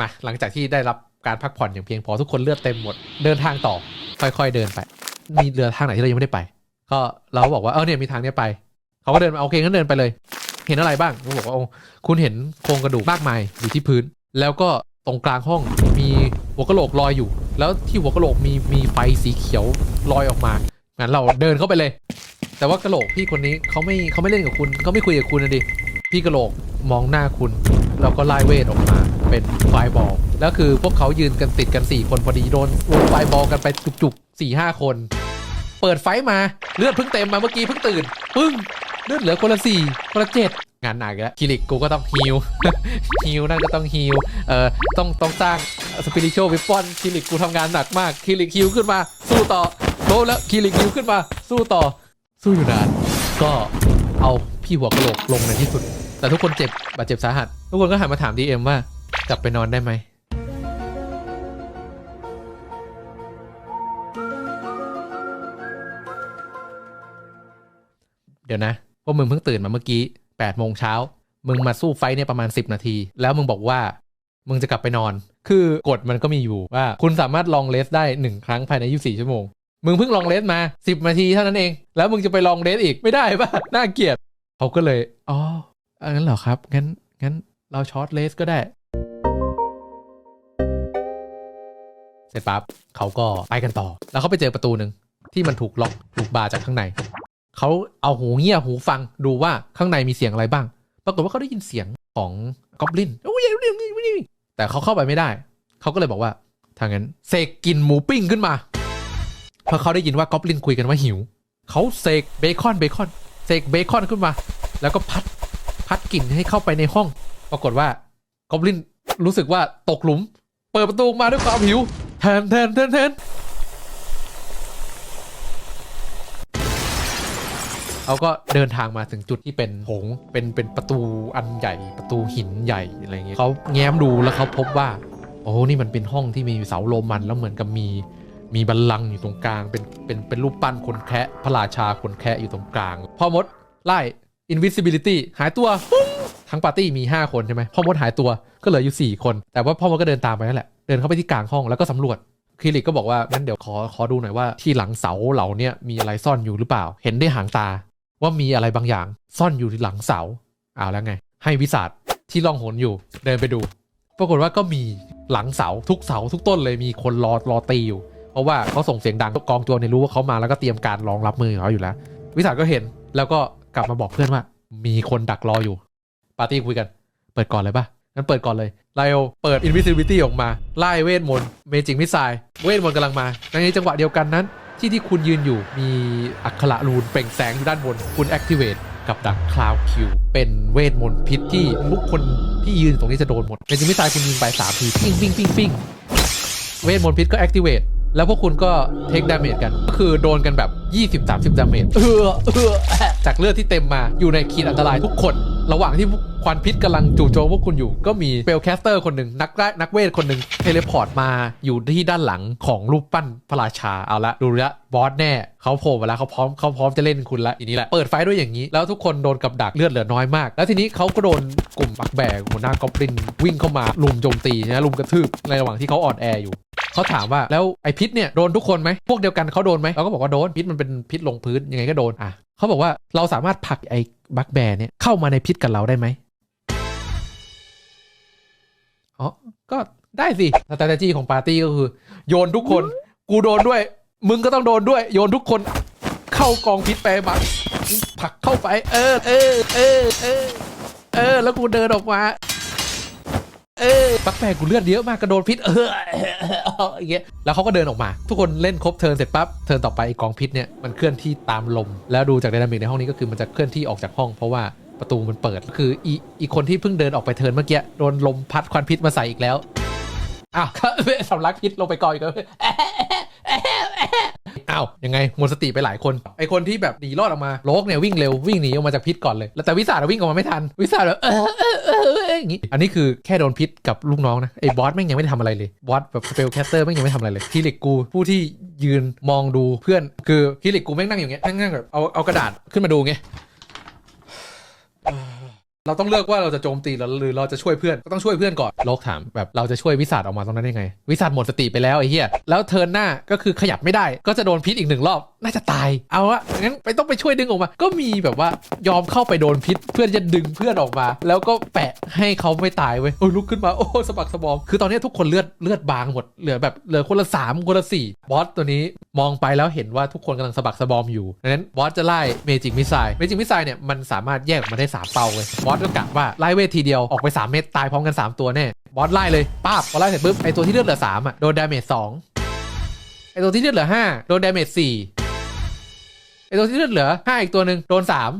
มาหลังจากที่ได้รับการพักผ่อนอย่างเพียงพอทุกคนเลือดเต็มหมดเดินทางต่อ ค่อยๆเดินไป มีเรือทางไหนที่เรายังไม่ได้ไป ก็เราบอกว่าเออเนี่ยมีทางเนี้ยไป เขาก็เดินมาโอเคงั้นเดินไปเลย เห็นอะไรบ้างเขาบอกว่าโอ้คุณเห็นโครงกระดูกมากมายอยู่ที่พื้น แล้วก็ตรงกลางห้องมีหัวกะโหลกลอยอยู่ แล้วที่หัวกะโหลกมีมีไฟสีเขียวลอยออกมางั้นเราเดินเข้าไปเลย แต่ว่ากะโหลกพี่คนนี้เขาไม่เขาไม่เล่นกับคุณเขาไม่คุยกับคุณนะดิพี่กะโหลกมองหน้าคุณแล้วก็ไล่เวทออกมา เป็นไฟบอลแล้วคือพวกเขายืนกันติดกัน 4 คนพอดีโดนโดนไฟบอลกันไปจุกๆ4 5คน เปิดไฟมาเลือดเพิ่งเต็มมาเมื่อกี้เพิ่งตื่นปึ้งเลือดเหลือคนละสี่คนละเจ็ดงานหนักแล้วคิริกกูก็ต้องฮิวฮิวนั่นก็ต้องฮิวเอ่อต้องต้องสร้างสปิริต a l วิปปอนคิริกกูทำงานหนักมากคิริกฮิวขึ้นมา สู้ต่อโดนแล้วคิริกฮิวขึ้นมา สู้ต่อสู้อยู่นานก็เอาพี่หัวกระโหลกลงในที่สุด แต่ทุกคนเจ็บบาดเจ็บสาหัส ทุกคนก็หันมาถามดีเอ็มว่า กลับไปนอนได้ไหมเดี๋ยวนะพวกมึงเพิ่งตื่นมาเมื่อกี้8โมงเช้า มึงมาสู้ไฟเนี่ยประมาณ 10 นาที แล้วมึงบอกว่า มึงจะกลับไปนอน คือกฎมันก็มีอยู่ว่า คุณสามารถลองเลสได้ 1 ครั้งภายใน 24 ชั่วโมง มึงเพิ่งลองเลสมา 10 นาทีเท่านั้นเอง แล้วมึงจะไปลองเลสอีกไม่ได้ป่ะ น่าเกลียด เขาก็เลย อ๋อ งั้นเหรอครับ งั้น งั้นเราช็อตเลสก็ได้ ร็จปั๊บเขาก็ไปกันต่อ แล้วเขาไปเจอประตูหนึ่งที่มันถูกล็อกถูกบาร์จากข้างในเขาเอาหูเงี่ยหูฟังดูว่าข้างในมีเสียงอะไรบ้าง ปรากฏว่าเขาได้ยินเสียงของกอบลินแต่เขาเข้าไปไม่ได้ เขาก็เลยบอกว่าถ้างั้นเสกกินหมูปิ้งขึ้นมาเพราะเขาได้ยินว่ากอบลินคุยกันว่าหิว เขาเสกเบคอนเบคอนเสกเบคอนขึ้นมา แล้วก็พัดพัดกลิ่นให้เข้าไปในห้อง ปรากฏว่ากอบลินรู้สึกว่าตกหลุม เปิดประตูมาด้วยความหิว แทนแทนแทนแทนเขาก็เดินทางมาถึงจุดที่เป็นโถงเป็นเป็นประตูอันใหญ่ ประตูหินใหญ่อะไรเงี้ยเขาแง้มดูแล้วเขาพบว่า โอ้นี่มันเป็นห้องที่มีเสาโรมันแล้วเหมือนกับมีมีบัลลังก์อยู่ตรงกลาง เป็นเป็นเป็นรูปปั้นคนแคะพระราชาคนแคะอยู่ตรงกลาง พ่อมดไล่ invisibility หายตัวปุ้ง ทั้งปาร์ตี้มี 5 คนใช่ไหมพ่อมดหายตัวก็เหลืออยู่ 4 คน แต่ว่าพ่อมดก็เดินตามไปนั่นแหละเดินเข้าไปที่กลางห้องแล้วก็สำรวจคลินิกก็บอกว่างั้นเดี๋ยวขอขอดูหน่อยว่าที่หลังเสาเหล่านี้มีอะไรซ่อนอยู่หรือเปล่า เห็นได้หางตาว่ามีอะไรบางอย่างซ่อนอยู่ที่หลังเสาเอาแล้วไง ให้วิสาดที่ล่องหนอยู่เดินไปดู ปรากฏว่าก็มีหลังเสาทุกเสาทุกต้นเลยมีคนรอรอตีอยู่ เพราะว่าเขาส่งเสียงดังกองโจรเนี่ยรู้ว่าเขามาแล้วก็เตรียมการรองรับมือเขาอยู่แล้ว วิสาดก็เห็นแล้วก็กลับมาบอกเพื่อนว่า มีคนดักรออยู่ ปาร์ตี้คุยกัน เปิดก่อนเลยปะงั้นเปิดก่อนเลยไลโอเปิด invisibility ออกมาไล่เวทมนต์เมจิกมิสไซเวทมนต์กำลังมาในจังหวะเดียวกันนั้น ที่ที่คุณยืนอยู่มีอักขระรูนเปล่งแสงอยู่ด้านบนคุณ activate กับดักคลาวคิวเป็นเวทมนต์พิษที่ทุกคนที่ยืนตรงนี้จะโดนหมดเมจิกมิสไซคุณยิงไปสามทีปิ้งปิ้งปิ้งปิ้งเวทมนต์พิษก็ activate แล้วพวกคุณก็เทคดาเมจกัน ก็คือโดนกันแบบ 20-30 ดาเมจเออเออจากเลือดที่เต็มมาอยู่ในขีดอันตรายทุกคน ระหว่างที่ควันพิษกำลังจู่โจมพวกคุณอยู่ ก็มีเปลแคสเตอร์คนหนึ่งนักได้นักเวทคนหนึ่งเทเลพอร์ตมาอยู่ที่ด้านหลังของรูปปั้นพระราชาเอาละดูละบอสแน่เขาโผล่มาแล้วเขาพร้อมเขาพร้อมจะเล่นคุณละอีนี้แหละเปิดไฟด้วยอย่างนี้ แล้วทุกคนโดนกับดักเลือดเหลือน้อยมาก แล้วทีนี้เขาก็โดนกลุ่มบักแบกหัวหน้ากอบลินวิ่งเข้ามาลุมโจมตีนะลุมกระทืบในระหว่างที่เขาอ่อนแออยู่ เขาถามว่าแล้วไอพิษเนี่ยโดนทุกคนไหมพวกเดียวกันเขาโดนไหมเราก็บอกว่าโดนพิษมันเป็นพิษลงพื้นยังไงก็โดนอะเขาบอกว่าเราสามารถผลักไอบักแบร์เนี่ยเข้ามาในพิษกับเราได้ไหมอ๋อก็ได้สิสต r a t e g y ของปาร์ตี้ก็คือ โยนทุกคน กูโดนด้วย มึงก็ต้องโดนด้วย โยนทุกคน เข้ากองพิษไปบักผลักเข้าไป เออเออเออเออเออแล้วกูเดินออกมา ปักแปลกกูเลือดเยอะมากกระโดนพิษเอออย่างเงี้ยแล้วเขาก็เดินออกมา ทุกคนเล่นครบเทิร์นเสร็จปั๊บเทิร์นต่อไปไอ้กองพิษเนี่ยมันเคลื่อนที่ตามลม แล้วดูจากไดนามิกในห้องนี้ก็คือมันจะเคลื่อนที่ออกจากห้องเพราะว่าประตูมันเปิดคืออีอีคนที่เพิ่งเดินออกไปเทิร์นเมื่อกี้โดนลมพัดควันพิษมาใส่อีกแล้วอ้าวสำลักพิษลงไปกองอีกแล้วอ้าวยังไงหมดสติไปหลายคนไอคนที่แบบหนีรอดออกมาโลกเนี่ยวิ่งเร็ววิ่งหนีออกมาจากพิษก่อนเลย แล้วแต่วิสาวิ่งออกมาไม่ทันวิสาแบบเอย่างงี้ อันนี้คือแค่โดนพิษกับลูกน้องนะไอ้บอสแม่งยังไม่ได้ทำอะไรเลยบอสแบบสเปลแคสเตอร์แม่งยังไม่ทำอะไรเลยคิริกกูผู้ที่ยืนมองดูเพื่อนคือคิริกกูแม่งนั่งอยู่เงี้ยนั่งๆแบบเอาเอากระดาษขึ้นมาดูเงี้ยเราต้องเลือกว่าเราจะโจมตีหรือหรือเราจะช่วยเพื่อนก็ต้องช่วยเพื่อนก่อนโลกถามแบบเราจะช่วยวิสัทออกมาตรงนั้นได้ไง วิสัทหมดสติไปแล้วไอ้เหี้ยแล้วเทิร์นหน้าก็คือขยับไม่ได้ ก็จะโดนพิษอีกหนึ่งรอบน่าจะตาย เอาละงั้นไปต้องไปช่วยดึงออกมา ก็มีแบบว่ายอมเข้าไปโดนพิษ เพื่อจะดึงเพื่อนออกมา แล้วก็แปะให้เขาไม่ตายเว้ยโอ้ยลุกขึ้นมาโอ้สะบักสะบอมคือตอนนี้ทุกคนเลือดเลือดบางหมดเหลือแบบเหลือคนละสามคนละสี่บอสตัวนี้มองไปแล้วเห็นว่าทุกคนกำลังสะบักสะบอมอยู่ดังนั้นบอสจะไล่เมจิกมิสไซเมจิกมิสไซเนี่ยมันสามารถแยกออกมาได้สามเป้าเลยบอสก็กะว่าไล่เวททีเดียวออกไป 3 เม็ดตายพร้อมกัน 3 ตัวแน่บอสไล่เลยป้าบพอไล่เสร็จปุ๊บไอตัวที่เลือดเหลือ3อะโดนดาเมจสองไอตัวที่เลือดเหลือ5โดนดาเมจสี่ ไอตัวที่เลือดเหลือ5อีกตัวหนึ่งโดนสาม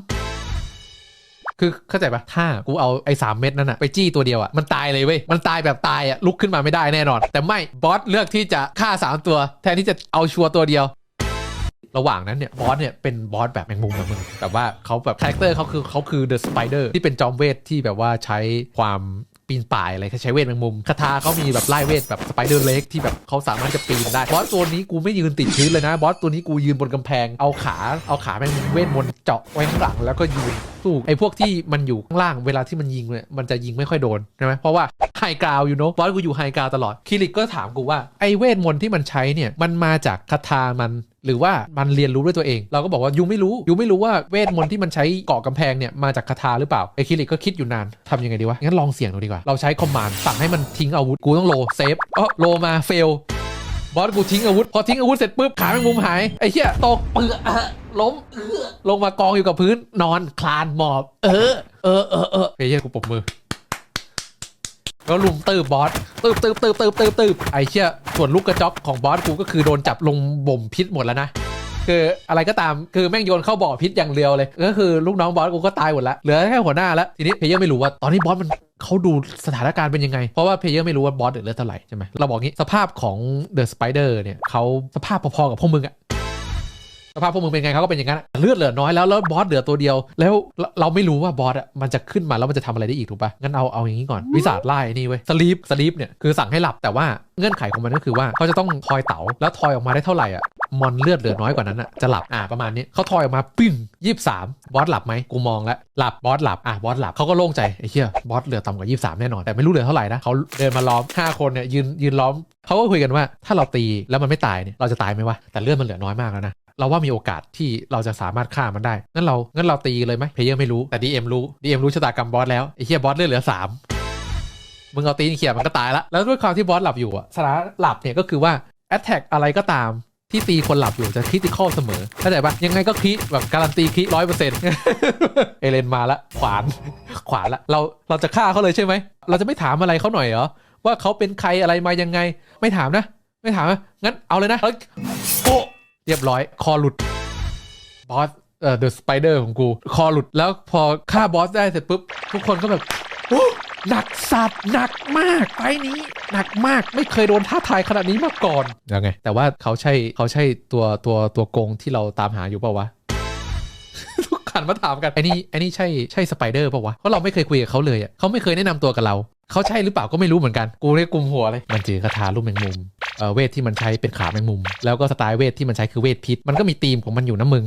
คือเข้าใจปะถ้ากูเอาไอ้สามเม็ดนั่นอะไปจี้ตัวเดียวอะมันตายเลยเว้ย มันตายแบบตายอะลุกขึ้นมาไม่ได้แน่นอน แต่ไม่บอสเลือกที่จะฆ่า 3 ตัว แทนที่จะเอาชัวร์ตัวเดียว ระหว่างนั้นเนี่ยบอสเนี่ยเป็นบอสแบบแมงมุมแบบมึงแบบว่าเขาแบบคาแรคเตอร์เขาคือเขาคือเดอะสไปเดอร์ที่เป็นจอมเวทที่แบบว่าใช้ความ ปีนป่ายอะไรเขาใช้เวทแมงมุมคาถาเขามีแบบไล่เวทแบบสไปเดอร์เล็กที่แบบเขาสามารถจะปีนได้บอสตัวนี้กูไม่ยืนติดพื้นเลยนะบอสตัวนี้กูยืนบนกำแพงเอาขาเอาขาแมงมุมเวทมนต์เจาะไว้ข้างหลังแล้วก็ยืนสู้ไอ้พวกที่มันอยู่ข้างล่างเวลาที่มันยิงเนี่ยมันจะยิงไม่ค่อยโดนใช่ไหมเพราะว่า ไฮกราวอยู่เนาะบอสกูอยู่ไฮกราวตลอดคิริกก็ถามกูว่าไอเวทมนต์ที่มันใช้เนี่ยมันมาจากคาถามันหรือว่ามันเรียนรู้ด้วยตัวเอง เราก็บอกว่ายูไม่รู้ยูไม่รู้ว่าเวทมนต์ที่มันใช้เกาะกำแพงเนี่ยมาจากคาถาหรือเปล่าไอคิริกก็คิดอยู่นานทำยังไงดีวะงั้นลองเสี่ยงดูดีกว่าเราใช้คอมมานด์สั่งให้มันทิ้งอาวุธกูต้องโลเซฟเออโลมาเฟลบอสกูทิ้งอาวุธ พอทิ้งอาวุธเสร็จปุ๊บขาแมงมุมหาย ไอ้เหี้ยตกเปื้อล้มลงมากองอยู่กับพื้นนอนคลานหมอบ เออ เออเออเออไอ้เหี้ยกูปบมือ แล้วลุมตืบบอสตืบตืบตืบตืบตืบตืบไอ้เชี่ยส่วนลูกกระจอกของบอสกูก็คือโดนจับลงบ่มพิษหมดแล้วนะคืออะไรก็ตามคือแม่งโยนเข้าบ่อพิษอย่างเดียวเลย ก็คือลูกน้องบอสกูก็ตายหมดละเหลือแค่หัวหน้าแล้วทีนี้เพลเยอร์ไม่รู้ว่าตอนนี้บอสมันเขาดูสถานการณ์เป็นยังไง เพราะว่าเพลเยอร์ไม่รู้ว่าบอสเดือดเลือดเท่าไหร่ใช่ไหมเราบอกงี้สภาพของเดอะสไปเดอร์เนี่ยเขาสภาพพอๆกับพวกมึงอะ สภาพพวกมึงเป็นไงเขาก็เป็นอย่างนั้นเลือดเหลือน้อยแล้วแล้วบอสเหลือตัวเดียว แล้วเราไม่รู้ว่าบอสอะมันจะขึ้นมาแล้วมันจะทำอะไรได้อีกถูกปะงั้นเอาเอาอย่างนี้ก่อนวิสาดไล่นี่เว้ยสลีปสลีปเนี่ยคือสั่งให้หลับแต่ว่าเงื่อนไขของมันก็คือว่าเขาจะต้องทอยเต๋าแล้วทอยออกมาได้เท่าไหร่อะมอนเลือดเหลือน้อยกว่านั้นอะจะหลับอ่าประมาณนี้เขาทอยออกมาปึ้งยี่สิบสามบอสหลับไหมกูมองแล้วหลับบอสหลับอะบอสหลับเขาก็โล่งใจไอ้เหี้ยบอสเหลือต่ำกว่ายี่สิบสามแน่นอนแต่ไม่รู้เหลือเท่าไหร่นะเขาเดินมาล้อมห้าคนเนี่ยยืนยืนล้อมเขาก็คุยกันว่าถ้าเราตีแล้วมันไม่ตายเนี่ยเราจะตายไหมวะแต่เลือดมันเหลือน้อยมากแล้วนะ เราว่ามีโอกาสที่เราจะสามารถฆ่ามันได้งั้นเรางั้นเราตีเลยไหมเพลเยอร์ไม่รู้แต่ DM รู้ DM รู้ชะตากรรมบอสแล้วไอ้เฮียบอสเลือดเหลือ3มึงเอาตีนเขี่ยมันก็ตายละแล้วด้วยความที่บอสหลับอยู่อะสถานะหลับเนี่ยก็คือว่า Attack อะไรก็ตามที่ตีคนหลับอยู่จะคริติคอลเสมอเข้าใจปะยังไงก็คริแบบการันตีคริร้อยเปอร์เซ็นต์เอเลนมาละ ขวาน ขวานละ เราเราจะฆ่าเขาเลยใช่ไหม เราจะไม่ถามอะไรเขาหน่อยเหรอ ว่าเขาเป็นใครอะไรมายังไง ไม่ถามนะ ไม่ถามนะงั้นเอาเลยนะ เรียบร้อยคอหลุดบอสเอ่อเดอะสไปเดอร์ของกู คอหลุดแล้วพอฆ่าบอสได้เสร็จปุ๊บ ทุกคนก็แบบโอ้หนักสัตว์หนักมากไฟนี้ หนักมากไม่เคยโดนท้าทายขนาดนี้มาก่อนยังไง แต่ว่าเขาใช่เขาใช่ตัวตัวตัวโกงที่เราตามหาอยู่เปล่าวะทุกขันมาถามกันไอ้นี่ไอ้นี่ใช่ใช่สไปเดอร์เปล่าวะเพราะเราไม่เคยคุยกับเขาเลยอะเขาไม่เคยแนะนำตัวกับเรา เขาใช่หรือเปล่าก็ไม่รู้เหมือนกัน กูเรียกกลุ่มหัวเลยมันจือคาถาลูกแมงมุม เออเวทที่มันใช้เป็นขาแมงมุม แล้วก็สไตล์เวทที่มันใช้คือเวทพิษ มันก็มีธีมของมันอยู่นะมึง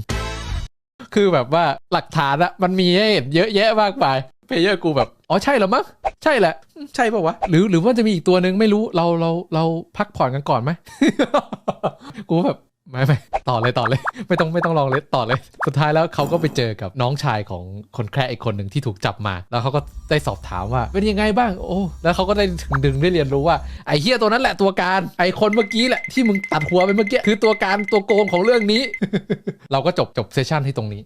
คือแบบว่าหลักฐานอะมันมีให้เห็นเยอะแยะมากมายเพเยอร์กูแบบ อ๋อใช่เหรอมั้งใช่แหละ ใช่ป่าวะ หรือหรือว่าจะมีอีกตัวหนึ่งไม่รู้เราเราเราพักผ่อนกันก่อนไหม กูแบบ ไม่ไม่ต่อเลยต่อเลย ไม่ต้องไม่ต้องลองเลยต่อเลย สุดท้ายแล้วเขาก็ไปเจอกับน้องชายของคนแคร์อีกคนหนึ่งที่ถูกจับมา แล้วเขาก็ได้สอบถามว่าเป็นยังไงบ้างโอ้แล้วเขาก็ได้ถึงดึงได้เรียนรู้ว่าไอ้เฮียตัวนั้นแหละตัวการไอ้คนเมื่อกี้แหละที่มึงตัดหัวไปเมื่อกี้คือตัวการตัวโกงของเรื่องนี้ เราก็จบจบเซสชั่นที่ตรงนี้